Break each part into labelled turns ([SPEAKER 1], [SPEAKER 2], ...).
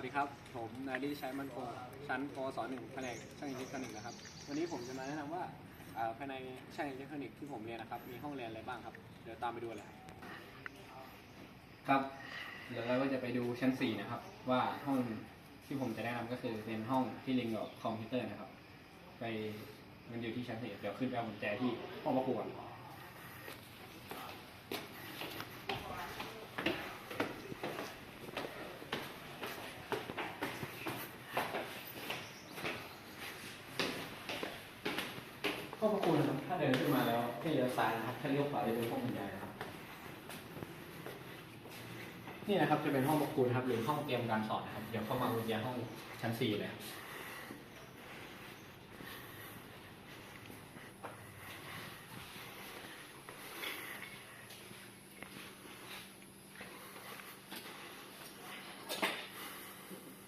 [SPEAKER 1] วัสดีครับ ผมนายดิชัยมันคงชั้นปวสหนึ่งแผนกช่างอิเล็กทรอนิกส์นะครับ วันนี้ผมจะมาแนะนำว่าอ่าภายในช่างอิเล็กทรอนิกส์ที่ผมเรียนนะครับ มีห้องเรียนอะไรบ้างครับ เดี๋ยวตามไปดูเลย ครับ เดี๋ยวเราก็จะไปดูชั้น 4 นะครับ ว่าห้องที่ผมจะแนะนำก็คือเป็นห้องที่เรียนเกี่ยวกับคอมพิวเตอร์นะครับ ไปมันอยู่ที่ชั้นสี่เดี๋ยวขึ้นไปเอากุญแจที่ห้องประกวด ห้องประ คุณนะครับ ถ้าเดินขึ้นมาแล้วให้เลี้ยวซ้ายนะครับ ถ้าเลี้ยวขวาจะเป็นห้องบรรยายนะครับ นี่นะครับจะเป็นห้องประคุณครับ หรือห้องเตรียมการสอนนะครับ เดี๋ยวเข้ามาบรรยายห้องชั้นสี่เลยครับ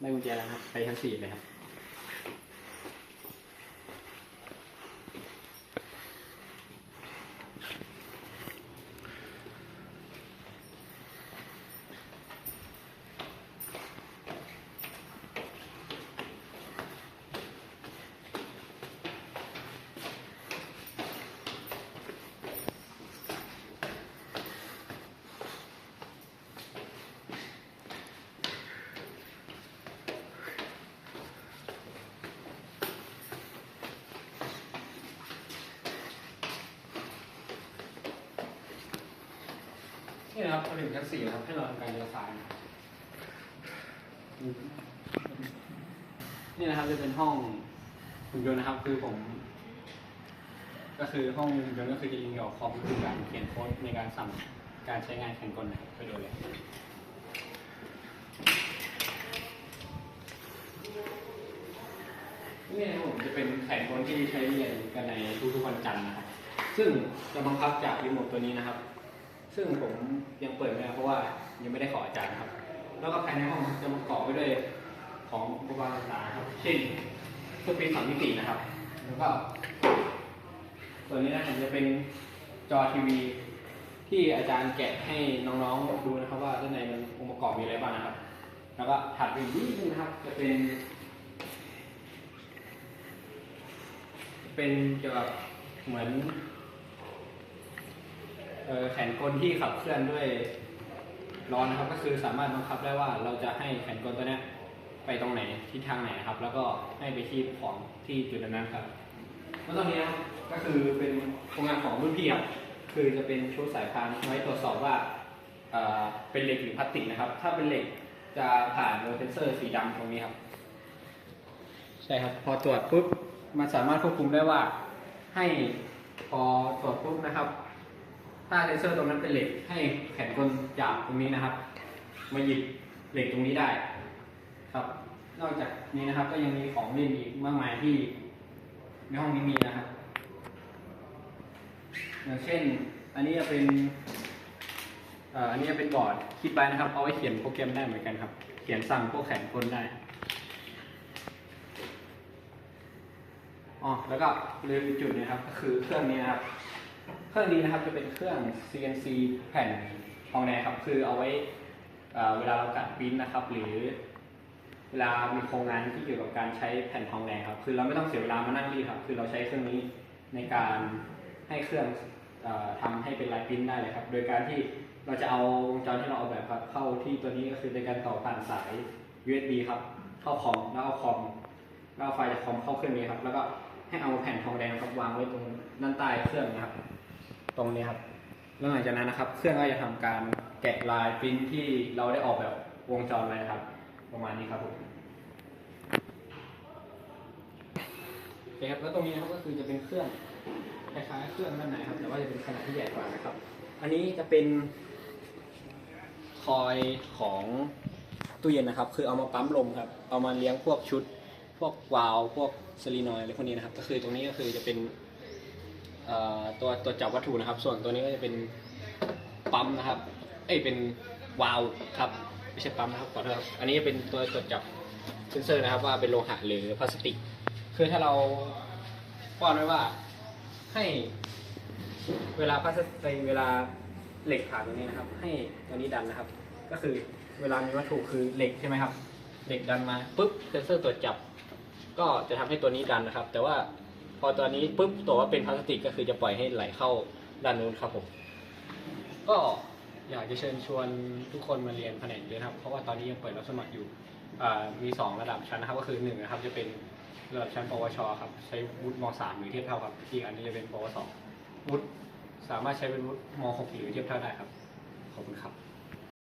[SPEAKER 1] ได้กุญแจแล้วครับ ไปชั้นสี่เลยครับ นี่นะครับพอถึงชั้นสี่นะครับ ให้เราทำการเลี้ยวซ้ายนะครับนี่นะครับจะเป็นห้องหุ่นยนต์นะครับ คือผม ก็คือห้องหุ่นยนต์ก็คือจะยิงเกี่ยวกับคอมคือการเขียนโค้ดในการสั่งการใช้งานแข่งกลนะครับไปดูเลยนี่นะครับผมจะเป็นแข่งกลที่ใช้เรียนกันในทุกๆวันจันทร์นะครับ ซึ่งจะบังคับจากรีโมทตัวนี้นะครับ ซึ่งผมยังเปิดไม่ได้เพราะว่ายังไม่ได้ขออาจารย์ครับ แล้วก็ภายในห้องจะประกอบไปด้วยของอุปกรณ์ต่างๆครับ เช่นเครื่องปริ้นสองมิตินะครับ แล้วก็ตัวนนี้นะครับจะเป็นจอทีวีที่อาจารย์แกะให้น้องๆดูนะครับ ว่าด้านในมันองค์ประกอบมีอะไรบ้างนะครับ แล้วก็ถัดไปอีกนิดนึงนะครับ จะเป็น เป็นเกี่ยวกับเหมือน แขนกลที่ขับเคลื่อนด้วยล้อนะครับก็คือสามารถบังคับได้ว่าเราจะให้แขนกลตัวเนี้ยไปตรงไหนทิศทางไหนนะครับ แล้วก็ให้ไปที่ของที่จุดนั้นๆครับแล้วตรงนี้นะครับก็คือเป็นโครงงานของรุ่นพี่ครับคือจะเป็นชุดสายพานไว้ตรวจสอบว่าเอ่อเป็นเหล็กหรือพลาสติกนะครับ ถ้าเป็นเหล็กจะผ่านโดยเซนเซอร์สีดำตรงนี้ครับใช่ครับ พอตรวจปุ๊บมันสามารถควบคุมได้ว่าให้พอตรวจปุ๊บนะครับ ถ้าเซนเซอร์ตรงนั้นเป็นเหล็กให้แขนกลจากตรงนี้นะครับ มาหยิบเหล็กตรงนี้ได้ ครับ นอกจากนี้นะครับ ก็ยังมีของเล่นอีกมากมายที่ในห้องนี้มีนะครับ อย่างเช่น อันนี้จะเป็นอันนี้จะเป็นบอร์ดคิดไปนะครับเอาไว้เขียนโปรแกรมได้เหมือนกันครับ เขียนสั่งพวกแขนกลได้อ๋อแล้วก็ลืมจุดนึงครับก็คือเครื่องนี้นะครับ เครื่องนี้นะครับจะเป็นเครื่อง CNC แผ่นทองแดงครับ คือเอาไว้เวลาเรากัดปริ้นนะครับ หรือเวลามีโครงงานที่เกี่ยวกับการใช้แผ่นทองแดงครับ คือเราไม่ต้องเสียเวลามานั่งรีดครับ คือเราใช้เครื่องนี้ในการให้เครื่องออทำให้เป็นลายปริ้นได้เลยครับ โดยการที่เราจะเอาวงจรที่เราเอาแบบครับเข้าที่ตัวนี้ก็คือในการต่อผ่านสาย USB ครับเข้าคอมแล้วเอาคอมแล้วเอาไฟจากคอมเข้าเครื่องนี้ครับ แล้วก็ให้เอาแผ่นทองแดงครับวางไว้ตรงด้านใต้เครื่องนะครับ ตรงนี้ครับแล้วหลังจากนั้นนะครับ เครื่องก็จะทำการแกะลายปริ้นที่เราได้ออกแบบวงจรไว้นะครับ ประมาณนี้ครับผมโอเคครับแล้วตรงนี้นะครับก็คือจะเป็นเครื่องคล้ายๆเครื่องด้านไหนครับ แต่ว่าจะเป็นขนาดที่ใหญ่กว่านะครับ อันนี้จะเป็นคอยของตู้เย็นนะครับ คือเอามาปั๊มลมครับ เอามาเลี้ยงพวกชุด พวกวาล์วพวกซลีนอยด์อะไรพวกนี้นะครับ ก็คือตรงนี้ก็คือจะเป็น ตัวตัวจับวัตถุนะครับ ส่วนตัวนี้ก็จะเป็นปั๊มนะครับ เอ้ยเป็นวาล์วครับไม่ใช่ปั๊มนะครับขอโทษครับอันนี้จะเป็นตัวตรวจจับเซนเซอร์นะครับว่าเป็นโลหะหรือพลาสติก คือถ้าเราป้อนไว้ว่าให้เวลาพลาสติกเวลาเหล็กผ่านตรงนี้นะครับ ให้ตัวนี้ดันนะครับ ก็คือเวลามีวัตถุคือเหล็กใช่ไหมครับเด็กดันมาปุ๊บเซนเซอร์ตรวจจับ ก็จะทำให้ตัวนี้ดันนะครับ แต่ว่า พอตัวนี้ปุ๊บตัวว่าเป็นพลาสติกก็คือจะปล่อยให้ไหลเข้าด้านนู้นครับผม ก็อยากจะเชิญชวนทุกคนมาเรียนแผนกนี้นะครับ เพราะว่าตอนนี้ยังเปิดรับสมัครอยู่มีสองระดับชั้นนะครับ ก็คือหนึ่งนะครับจะเป็นระดับชั้น ปวช ครับ ใช้วุฒิมสามหรือเทียบเท่าครับอีกอันนี้จะเป็นปวสวุฒิสามารถใช้เป็นวุฒิมหกหรือเทียบเท่าได้ครับ ขอบคุณครับ